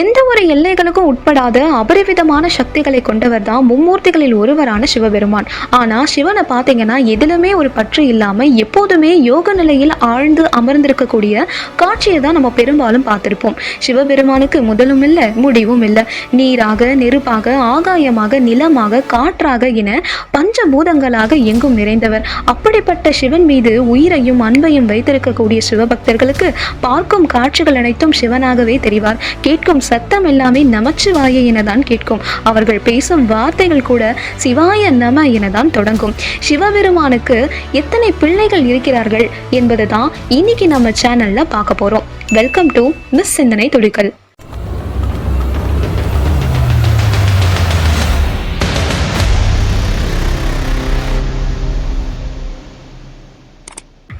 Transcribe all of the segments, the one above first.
எந்த ஒரு எல்லைகளுக்கும் உட்படாத அபரிவிதமான சக்திகளை கொண்டவர் தான் மும்மூர்த்திகளில் ஒருவரான சிவபெருமான். ஆனா சிவனை பார்த்தீங்கன்னா எதிலுமே ஒரு பற்று இல்லாம எப்போதுமே யோக நிலையில் ஆழ்ந்து அமர்ந்திருக்கக்கூடிய காட்சியை தான் நம்ம பெரும்பாலும் பார்த்துருப்போம். சிவபெருமானுக்கு முதலும் இல்லை முடிவும் இல்லை. நீராக நெருப்பாக ஆகாயமாக நிலமாக காற்றாக என பஞ்சபூதங்களாக எங்கும் நிறைந்தவர். அப்படிப்பட்ட சிவன் மீது உயிரையும் அன்பையும் வைத்திருக்கக்கூடிய சிவபக்தர்களுக்கு பார்க்கும் காட்சிகள் அனைத்தும் சிவனாகவே தெரிவார். கேட்கும் சத்தம் எல்லாமே நமச்சிவாய எனதான் கேட்கும். அவர்கள் பேசும் வார்த்தைகள் கூட சிவாய நம எனதான் தொடங்கும். சிவபெருமானுக்கு எத்தனை பிள்ளைகள் இருக்கிறார்கள் என்பதை தான் இன்னைக்கு நம்ம சேனல்ல பார்க்க போறோம். வெல்கம் டு மிஸ் சிந்தனை துளிகள்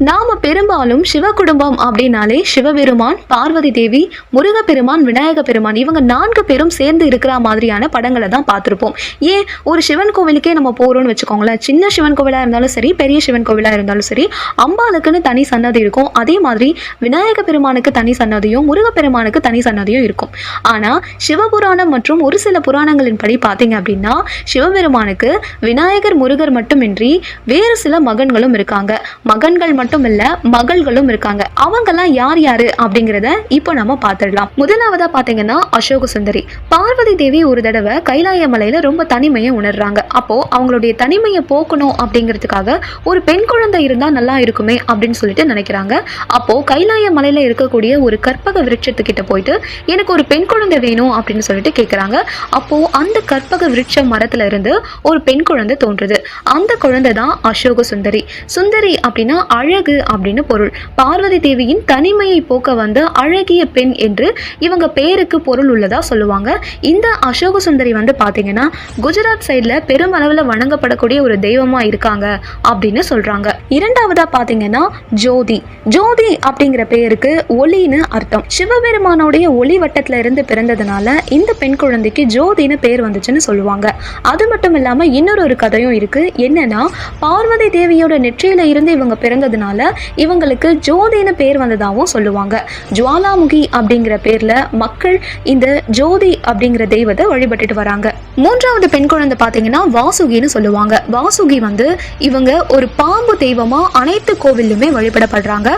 நாம பெரும்பாலும் சிவ குடும்பம் அப்படின்னாலே சிவபெருமான் பார்வதி தேவி முருகப்பெருமான் விநாயக பெருமான் இவங்க நான்கு பேரும் சேர்ந்து இருக்கிற மாதிரியான படங்களை தான் பார்த்துருப்போம். ஏன்? ஒரு சிவன் கோவிலுக்கே நம்ம போகிறோம்னு வச்சுக்கோங்களேன். சின்ன சிவன் கோவிலாக இருந்தாலும் சரி பெரிய சிவன் கோவிலாக இருந்தாலும் சரி அம்பாளுக்குன்னு தனி சன்னதி இருக்கும். அதே மாதிரி விநாயக பெருமானுக்கு தனி சன்னதியும் முருகப்பெருமானுக்கு தனி சன்னதியும் இருக்கும். ஆனால் சிவபுராணம் மற்றும் ஒரு சில புராணங்களின் படி பார்த்தீங்க அப்படின்னா சிவபெருமானுக்கு விநாயகர் முருகர் மட்டுமின்றி வேறு சில மகன்களும் இருக்காங்க. மகன்கள் மட்டும் மட்டும் இல்ல மகள்களும் இருக்காங்க. அவங்கெல்லாம் யார் யாரு அப்படிங்கிறத இப்போ நம்ம பார்த்துடலாம். முதலாவதா பாத்தீங்கன்னா அசோக சுந்தரி. பார்வதி தேவி ஒரு தடவை கைலாய மலையில ரொம்ப தனிமையை உணர்றாங்க. அப்போ அவங்களுடைய தனிமையை போக்கணும் அப்படிங்கிறதுக்காக ஒரு பெண் குழந்தை இருந்தா நல்லா இருக்குமே அப்படின்னு சொல்லிட்டு நினைக்கிறாங்க. அப்போ கைலாய மலையில இருக்கக்கூடிய ஒரு கற்பக விருட்சத்துக்கிட்ட போயிட்டு எனக்கு ஒரு பெண் குழந்தை வேணும் அப்படின்னு சொல்லிட்டு கேட்குறாங்க அப்போ அந்த கற்பக விருட்ச மரத்துல இருந்து ஒரு பெண் குழந்தை தோன்றுது. அந்த குழந்தை தான் அசோக சுந்தரி. சுந்தரி அப்படின்னா அழகு அப்படின்னு பொருள். பார்வதி தேவியின் தனிமையை போக்க வந்த அழகிய பெண் என்று இவங்க பேருக்கு பொருள் உள்ளதா சொல்லுவாங்க. இந்த அசோக சுந்தரி வந்து பாத்தீங்கன்னா குஜராத் சைடில் பெருமளவில் வணங்கப்படக்கூடிய ஒரு தெய்வமா இருக்காங்க அப்படின்னு சொல்றாங்க. இரண்டாவதா பாத்தீங்கன்னா ஜோதி. ஜோதி அப்படிங்கிற பெயருக்கு ஒளின்னு அர்த்தம். சிவபெருமானோடைய ஒளி வட்டத்துல இருந்து பிறந்ததுனால இந்த பெண் குழந்தைக்கு ஜோதின்னு பேர் வந்துச்சுன்னு சொல்லுவாங்க. அது மட்டும் இல்லாம இன்னொரு ஒரு கதையும் இருக்கு. என்னன்னா பார்வதி தேவியோட நெற்றியில இருந்து இவங்க பிறந்ததுனால இவங்களுக்கு ஜோதின்னு பேர் வந்ததாகவும் சொல்லுவாங்க. ஜுவாலாமுகி அப்படிங்கிற பேர்ல மக்கள் இந்த ஜோதி அப்படிங்கிற தெய்வத்தை வழிபட்டுட்டு வராங்க. மூன்றாவது பெண் குழந்தை பார்த்தீங்கன்னா வாசுகின்னு சொல்லுவாங்க. வாசுகி வந்து இவங்க ஒரு பாம்பு தெய்வமா அனைத்து கோவிலுமே வழிபடப்படுறாங்க.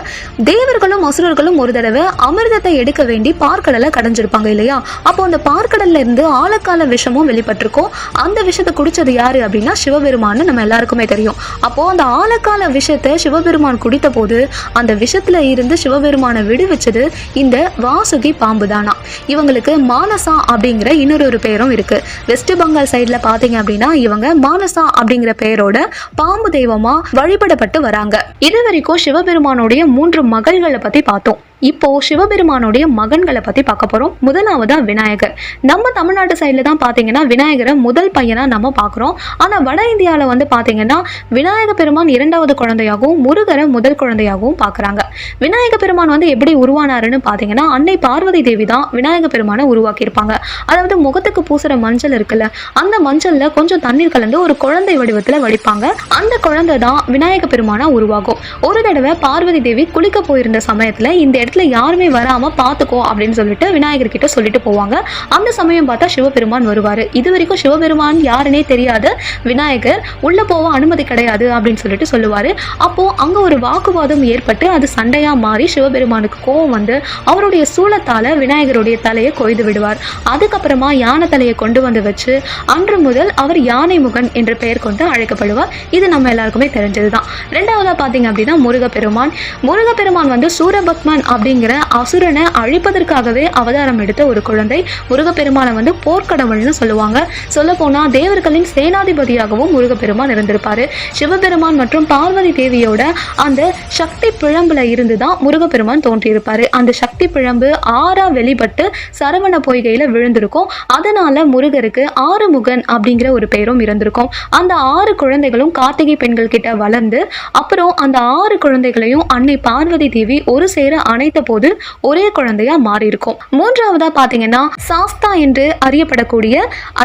தேவர்களும் அசுரர்களும் ஒரு தடவை அமிர்தத்தை எடுக்க வேண்டி பார்க்கடலை கடைஞ்சிருப்பாங்க இல்லையா? அப்போ அந்த பார்க்கடல்ல இருந்து ஆழக்கால விஷமும் வெளிப்பட்டிருக்கும். அந்த விஷத்தை குடிச்சது யாரு அப்படின்னா சிவபெருமான்னு நம்ம எல்லாருக்குமே தெரியும். அப்போ அந்த ஆழக்கால விஷத்தை சிவபெருமான் குடித்த போது அந்த விஷத்துல இருந்து சிவபெருமானை விடுவிச்சது இந்த வாசுகி பாம்பு தானா இவங்களுக்கு மானசா அப்படிங்கிற இன்னொரு ஒரு பேரும் இருக்கு. வெஸ்ட் பெங்கால் சைட்ல பாத்தீங்க அப்படின்னா இவங்க மானசா அப்படிங்கிற பெயரோட பாம்பு தெய்வமா வழிபடப்பட்டு வராங்க. இது வரைக்கும் சிவபெருமானுடைய மூன்று மகள்களை பத்தி பார்த்தோம். இப்போ சிவபெருமானுடைய மகன்களை பத்தி பார்க்க போறோம். முதலாவதா விநாயகர். நம்ம தமிழ்நாட்டு சைடுல தான் பாத்தீங்கன்னா விநாயகரை முதல் பையனா நம்ம பார்க்குறோம் ஆனா வட இந்தியாவில் வந்து பாத்தீங்கன்னா விநாயக பெருமான் இரண்டாவது குழந்தையாகவும் முருகரை முதல் குழந்தையாகவும் பார்க்குறாங்க விநாயக பெருமான் வந்து எப்படி உருவானாருன்னு பாத்தீங்கன்னா அன்னை பார்வதி தேவி தான் விநாயக பெருமானை உருவாக்கியிருப்பாங்க. அதாவது முகத்துக்கு பூசுற மஞ்சள் இருக்குல்ல அந்த மஞ்சள்ல கொஞ்சம் தண்ணீர் கலந்து ஒரு குழந்தை வடிவத்துல வடிப்பாங்க. அந்த குழந்தை தான் விநாயக பெருமானா உருவாகும். ஒரு தடவை பார்வதி தேவி குளிக்க போயிருந்த சமயத்துல இந்த இடத்துல யாருமே வராம பாத்துக்கோ அப்படின்னு சொல்லிட்டு விநாயகர் கிட்ட சொல்லிட்டு போவாங்க. அந்த சமயம் பார்த்தா சிவபெருமான் வருவாரு. இது வரைக்கும் சிவபெருமான் யாருன்னே தெரியாத விநாயகர் உள்ள போக அனுமதி கிடையாது அப்படின்னு சொல்லிட்டு சொல்லுவாரு. அப்போ அங்க ஒரு வாக்குவாதம் ஏற்பட்டு அது சண்டையா மாறி சிவபெருமானுக்கு கோவம் வந்து அவருடைய சூளத்தால விநாயகருடைய தலையை கொய்து விடுவார். அதுக்கப்புறமா யானை தலையை கொண்டு வந்து வச்சு அன்று முதல் அவர் யானை முகன் என்ற பெயர் கொண்டு அழைக்கப்படுவார். இது நம்ம எல்லாருக்குமே தெரிஞ்சதுதான். ரெண்டாவதாக பார்த்தீங்க அப்படின்னா முருகப்பெருமான். முருகப்பெருமான் வந்து சூரபத்மன் அப்படிங்கிற அசுரனை அழிப்பதற்காகவே அவதாரம் எடுத்த ஒரு குழந்தை முருகப்பெருமானை வந்து போர்க்கடவுள்னு சொல்லுவாங்க. சொல்ல போனா தேவர்களின் சேனாதிபதியாகவும் முருகப்பெருமான் இருந்திருப்பாரு. சிவபெருமான் மற்றும் பார்வதி தேவியோட அந்த சக்தி பிழம்புல இருந்து தான் முருகப்பெருமான் தோன்றியிருப்பாரு. அந்த சக்தி பிழம்பு ஆறா வெளிப்பட்டு சரவண பொய்கையில விழுந்திருக்கும். அதனால முருகருக்கு ஆறுமுகன் அப்படிங்கிற ஒரு பெயரும் இருந்திருக்கும் அந்த ஆறு குழந்தைகளும் கார்த்திகை பெண்கள் கிட்ட வளர்ந்து அப்புறம் அந்த ஆறு குழந்தைகளையும் அன்னை பார்வதி தேவி ஒரு சேர அணைத்த போது ஒரே குழந்தையா மாறி இருக்கும் மூன்றாவதா பாத்தீங்கன்னா சாஸ்தா என்று அறியப்படக்கூடிய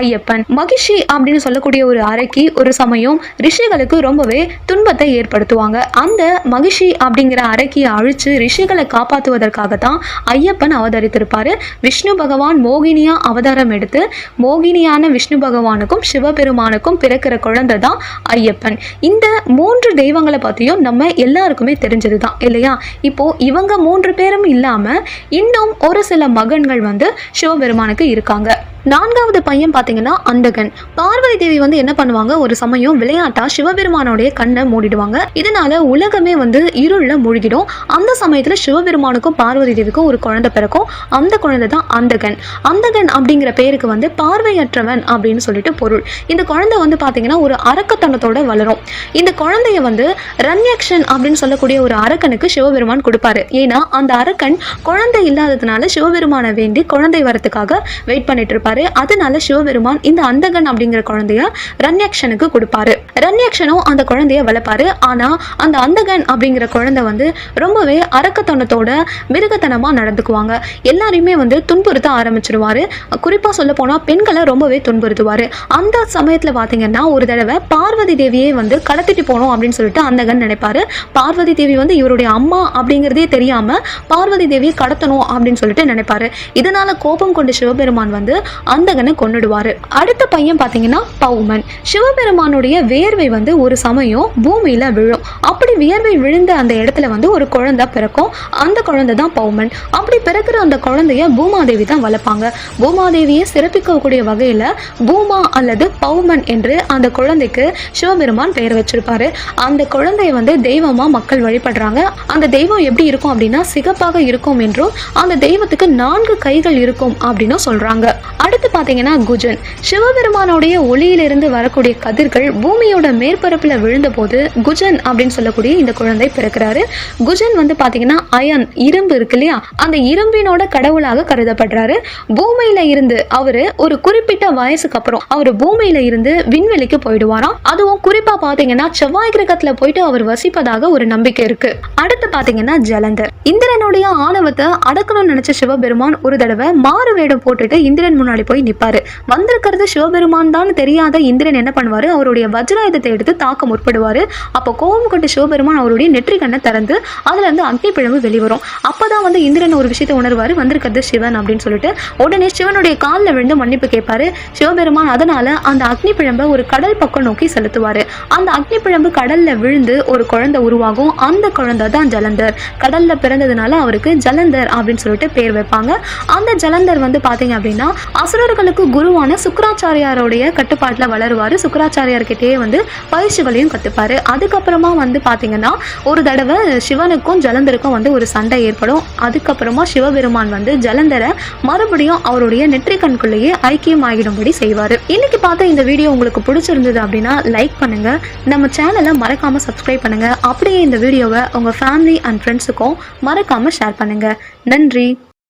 ஐயப்பன். மகிஷி அப்படின்னு சொல்லக்கூடிய ஒரு அறைக்கு ஒரு சமயம் ரிஷிகளுக்கு ரொம்பவே துன்பத்தை ஏற்படுத்துவாங்க. அந்த மகிஷி ரிஷி அப்படிங்கிற அரக்கியை அழிச்சு ரிஷிகளை காப்பாற்றுவதற்காக தான் ஐயப்பன் அவதரித்திருப்பார். விஷ்ணு பகவான் மோகினியா அவதாரம் எடுத்து மோகினியான விஷ்ணு பகவானுக்கும் சிவபெருமானுக்கும் பிறக்கிற குழந்தை தான் ஐயப்பன். இந்த மூன்று தெய்வங்களை பற்றியும் நம்ம எல்லாருக்குமே தெரிஞ்சது தான் இல்லையா? இப்போ இவங்க மூன்று பேரும் இல்லாமல் இன்னும் ஒரு சில மகன்கள் வந்து சிவபெருமானுக்கு இருக்காங்க. நான்காவது பையன் பார்த்தீங்கன்னா அந்தகன் பார்வதி தேவி வந்து என்ன பண்ணுவாங்க? ஒரு சமயம் விளையாட்டா சிவபெருமானோடைய கண்ணை மூடிடுவாங்க. இதனால உலகமே வந்து இருளில் மூழ்கிடும். அந்த சமயத்தில் சிவபெருமானுக்கும் பார்வதி தேவிக்கும் ஒரு குழந்தை பிறக்கும். அந்த குழந்தை தான் அந்தகன் அந்தகன் அப்படிங்கிற பேருக்கு வந்து பார்வையற்றவன் அப்படின்னு சொல்லிட்டு பொருள். இந்த குழந்தை வந்து பார்த்தீங்கன்னா ஒரு அரக்கத்தனத்தோட வளரும். இந்த குழந்தைய வந்து ரன்யக்ஷன் அப்படின்னு சொல்லக்கூடிய ஒரு அரக்கனுக்கு சிவபெருமான் கொடுப்பாரு. ஏன்னா அந்த அரக்கன் குழந்தை இல்லாததுனால சிவபெருமானை வேண்டி குழந்தை வரத்துக்காக வெயிட் பண்ணிட்டு இருப்பார். அதனால சிவபெருமான் இந்த அந்தகன் அப்படிங்கிற குழந்தைய ரன்யக்ஷனுக்கு கொடுப்பாரு. ரன்யக்ஷனும் அந்த குழந்தைய வளர்ப்பாரு. ஆனா அந்த அந்தகன் அப்படிங்கிற குழந்தை வந்து ரொம்பவே அரக்கத்தனத்தோட மிருகத்தனமா நடந்துக்குவாங்க. எல்லாரையுமே வந்து துன்புறுத்த ஆரம்பிச்சிருவாரு. குறிப்பா சொல்ல போனா பெண்களை ரொம்பவே துன்புறுத்துவாரு. அந்த சமயத்துல பாத்தீங்கன்னா ஒரு தடவை பார்வதி தேவியே வந்து கடத்திட்டு போனோம் அப்படின்னு சொல்லிட்டு அந்தகன் நினைப்பாரு. பார்வதி தேவி வந்து இவருடைய அம்மா அப்படிங்கிறதே தெரியாம பார்வதி தேவியை கடத்தணும் அப்படின்னு சொல்லிட்டு நினைப்பாரு. இதனால கோபம் கொண்ட சிவபெருமான் வந்து அந்தகனை கொண்டுடுவாரு அடுத்த பையன் பாத்தீங்கன்னா பௌமன் சிவபெருமானுடைய வேர்வை வந்து ஒரு சமயம் பூமியில விழும். அப்படி வியர்வை விழுந்த அந்த இடத்துல வந்து ஒரு குழந்தை பிறக்கும். அந்த குழந்தை தான் பௌமன் அப்படி பிறக்கிற அந்த குழந்தைய பூமாதேவி தான் வளர்ப்பாங்க. பூமாதேவியை சிறப்பிக்கக்கூடிய வகையில பூமா அல்லது பௌமன் என்று அந்த குழந்தைக்கு சிவபெருமான் பெயர் வச்சிருப்பாரு. அந்த குழந்தைய வந்து தெய்வமா மக்கள் வழிபடுறாங்க. அந்த தெய்வம் எப்படி இருக்கும் அப்படின்னா சிகப்பாக இருக்கும் என்றும் அந்த தெய்வத்துக்கு நான்கு கைகள் இருக்கும் அப்படின்னும் சொல்றாங்க. அடுத்து பார்த்தீங்கன்னா குஜன். சிவபெருமானுடைய ஒளியிலிருந்து வரக்கூடிய கதிர்கள் பூமியோட மேற்பரப்புல விழுந்தபோது குஜன் அப்படின்னு சொல்லக்கூடிய இந்த குழந்தை பிறக்கிறாரு. குஜன் வந்து பாத்தீங்கன்னா அயன் இரும்பு இருக்கு இல்லையா? அந்த இரும்பினோட கடவுளாக கருதப்படுறாரு. பூமியில இருந்து அவரு ஒரு குறிப்பிட்ட வயசுக்கு அப்புறம் அவர் பூமியில இருந்து விண்வெளிக்கு போயிடுவாராம். அதுவும் குறிப்பா பாத்தீங்கன்னா செவ்வாய் கிரகத்துல போயிட்டு அவர் வசிப்பதாக ஒரு நம்பிக்கை இருக்கு. அடுத்து பாத்தீங்கன்னா ஜலந்தர். இந்திரனுடைய ஆணவத்தை அடக்கணும்னு நினைச்ச சிவபெருமான் ஒரு தடவை மாறு வேடம் போட்டுட்டு இந்திரன் முன்னாடி முன்னாடி போய் நிப்பாரு. வந்திருக்கிறது சிவபெருமான் தான் தெரியாத இந்திரன் என்ன பண்ணுவாரு? அவருடைய வஜ்ராயுதத்தை எடுத்து தாக்க முற்படுவாரு. அப்போ கோபம் கொண்ட சிவபெருமான் அவருடைய நெற்றி கண்ணை திறந்து அதுல இருந்து அக்னி பிழம்பு வெளிவரும். அப்பதான் வந்து இந்திரன் ஒரு விஷயத்தை உணர்வாரு. வந்திருக்கிறது சிவன் அப்படின்னு சொல்லிட்டு உடனே சிவனுடைய காலில் விழுந்து மன்னிப்பு கேட்பாரு. சிவபெருமான் அதனால அந்த அக்னி பிழம்பை ஒரு கடல் பக்கம் நோக்கி செலுத்துவாரு. அந்த அக்னி பிழம்பு கடல்ல விழுந்து ஒரு குழந்தை உருவாகும். அந்த குழந்தை தான் ஜலந்தர். கடல்ல பிறந்ததுனால அவருக்கு ஜலந்தர் அப்படின்னு சொல்லிட்டு பேர் வைப்பாங்க. அந்த ஜலந்தர் வந்து பாத்தீங்க அப்படின்னா அசுரர்களுக்கு குருவான சுக்கராச்சாரியாரோடைய கட்டுப்பாட்டில் வளருவார். சுக்கராச்சாரியார்கிட்டயே வந்து பயிற்சிகளையும் கற்றுப்பார் அதுக்கப்புறமா வந்து பார்த்தீங்கன்னா ஒரு தடவை சிவனுக்கும் ஜலந்தருக்கும் வந்து ஒரு சண்டை ஏற்படும். அதுக்கப்புறமா சிவபெருமான் வந்து ஜலந்தரை மறுபடியும் அவருடைய நெற்றி கண்குள்ளேயே ஐக்கியம் ஆகிடும்படி செய்வார். இன்னைக்கு பார்த்த இந்த வீடியோ உங்களுக்கு பிடிச்சிருந்தது அப்படின்னா லைக் பண்ணுங்க. நம்ம சேனலை மறக்காம சப்ஸ்கிரைப் பண்ணுங்க. அப்படியே இந்த வீடியோவை உங்க ஃபேமிலி அண்ட் ஃப்ரெண்ட்ஸுக்கும் மறக்காம ஷேர் பண்ணுங்க. நன்றி.